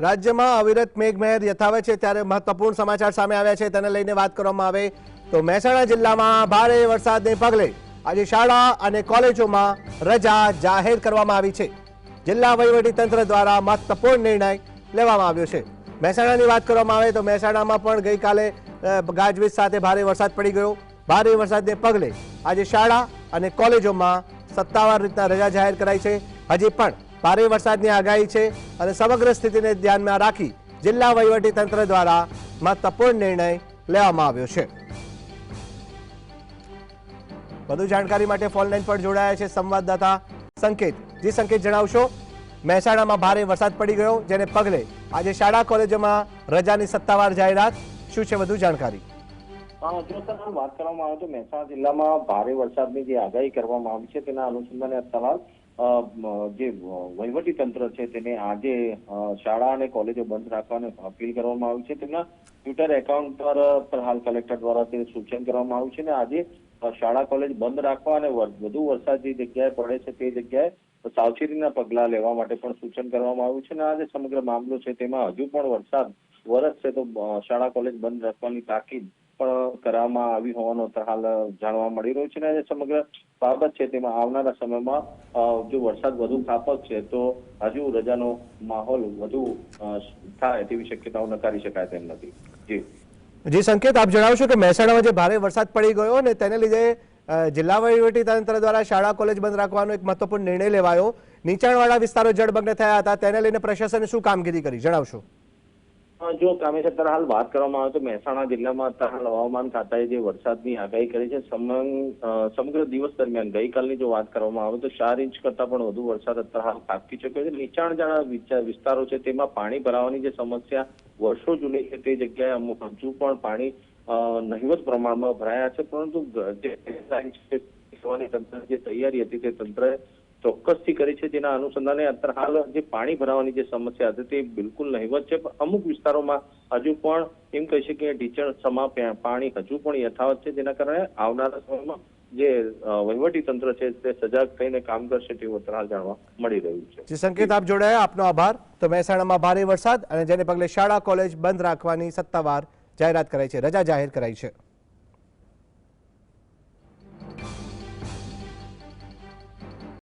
રાજ્યમાં અવિરત મેઘમહેર યથાવત છે ત્યારે મહત્વપૂર્ણ સમાચાર સામે આવ્યા છે, તેને લઈને વાત કરવામાં આવે તો મહેસાણા જિલ્લામાં ભારે વરસાદને પગલે આજે શાળા અને કોલેજોમાં રજા જાહેર કરવામાં આવી છે. જિલ્લા તંત્ર દ્વારા મહત્વપૂર્ણ નિર્ણય લેવામાં આવ્યો છે. મહેસાણાની વાત કરવામાં આવે તો મહેસાણામાં પણ ગઈકાલે ગાજવીજ સાથે ભારે વરસાદ પડી ગયો. ભારે વરસાદને પગલે આજે શાળા અને કોલેજોમાં સત્તાવાર રીતના રજા જાહેર કરાઈ છે. હજી પણ ભારે વરસાદની આગાહી છે અને સમગ્ર સ્થિતિને ધ્યાનમાં રાખી જિલ્લા વહીવટી તંત્ર દ્વારા મહત્વપૂર્ણ નિર્ણય લેવામાં આવ્યો છે. વધુ જાણકારી માટે ફોનલાઈન પર જોડાયા છે સંવાદદાતા સંકેત. જી સંકેત જણાવશો? મહેસાણામાં ભારે વરસાદ પડી ગયો, જેને પગલે આજે શાળા કોલેજોમાં રજાની સત્તાવાર જાહેરાત. શું છે વધુ જાણકારી? જો સર વાત કરવામાં આવે તો મહેસાણા જિલ્લામાં ભારે વરસાદની જે આગાહી કરવામાં આવી છે તેના અનુસંધાને અત્યારે જે વહીવટી તંત્ર છે તેને આજે શાળા અને કોલેજો બંધ રાખવાની અપીલ કરવામાં આવી છે. તેમના ટ્વિટર એકાઉન્ટ પર હાલ કલેક્ટર દ્વારા તે સૂચન કરવામાં આવ્યું છે અને આજે શાળા કોલેજ બંધ રાખવા અને વધુ વરસાદ જે જગ્યાએ પડે છે તે જગ્યાએ સાવચેતીના પગલા લેવા માટે પણ સૂચન કરવામાં આવ્યું છે અને આજે સમગ્ર મામલો છે તેમાં હજુ પણ વરસાદ વરસશે તો શાળા કોલેજ બંધ રાખવાની તાકીદ પણ કરવામાં આવી હોવાનો હાલ જાણવા મળી રહ્યું છે અને સમગ્ર બાબત છે. તેમાં આવનારા સમયમાં જો વરસાદ વધુ ખાપક છે તો હજુ રજાનો માહોલ વધુ થાય તેવી શક્યતાઓ નકારી શકાય તેમ નથી. જી. જી, સંકેત, આપ જણાવશો કે મહેસાણામાં જે ભારે વરસાદ પડી ગયો અને તેને લીધે જિલ્લા તંત્ર દ્વારા શાળા, કોલેજ બંધ રાખવાનો એક મહત્વપૂર્ણ નિર્ણય લેવાયો. નીચાણવાળા વિસ્તારો જળમગ્ન થયા હતા. તેને લઈને પ્રશાસને શું કામગીરી કરી? જણાવશો. જો કામેશ અત્યારે વાત કરવામાં આવે તો મહેસાણા જિલ્લામાં અત્યારે હવામાન ખાતાએ જે વરસાદની આગાહી કરી છે સમગ્ર દિવસ દરમિયાન ગઈકાલની જો વાત કરવામાં આવે તો ચાર ઇંચ કરતા પણ વધુ વરસાદ અત્યારે હાલ ખાબકી ચુક્યો છે. નીચાણવાળા વિસ્તારો છે તેમાં પાણી ભરાવાની જે સમસ્યા વર્ષો જૂની છે તે જગ્યાએ અમુક હજુ પણ પાણી નહિવત પ્રમાણમાં ભરાયા છે. પરંતુ તંત્ર જે તૈયારી હતી તે તંત્રએ ચોક્કસથી કરી છે. જેના અનુસંધાને અત્યારે હાલ જે પાણી ભરાવાની જે સમસ્યા હતી તે બિલકુલ નહીવત છે. પણ અમુક વિસ્તારોમાં હજુ પણ એમ કહી શકીએ ઢીચણ સમા પાણી હજુ પણ યથાવત છે. જેના કારણે આવનારા સમયમાં જે વહીવટી તંત્ર છે તે સજાગ થઈને કામ કરશે તેવું અત્યારે જાણવા મળી રહ્યું છે. જે સંકેત આપ જોડાયા, આપનો આભાર. તો મહેસાણામાં ભારે વરસાદ અને જેને પગલે શાળા, કોલેજ બંધ રાખવાની સત્તાવાર જાહેરાત કરાઈ છે. રજા જાહેર કરાઈ છે.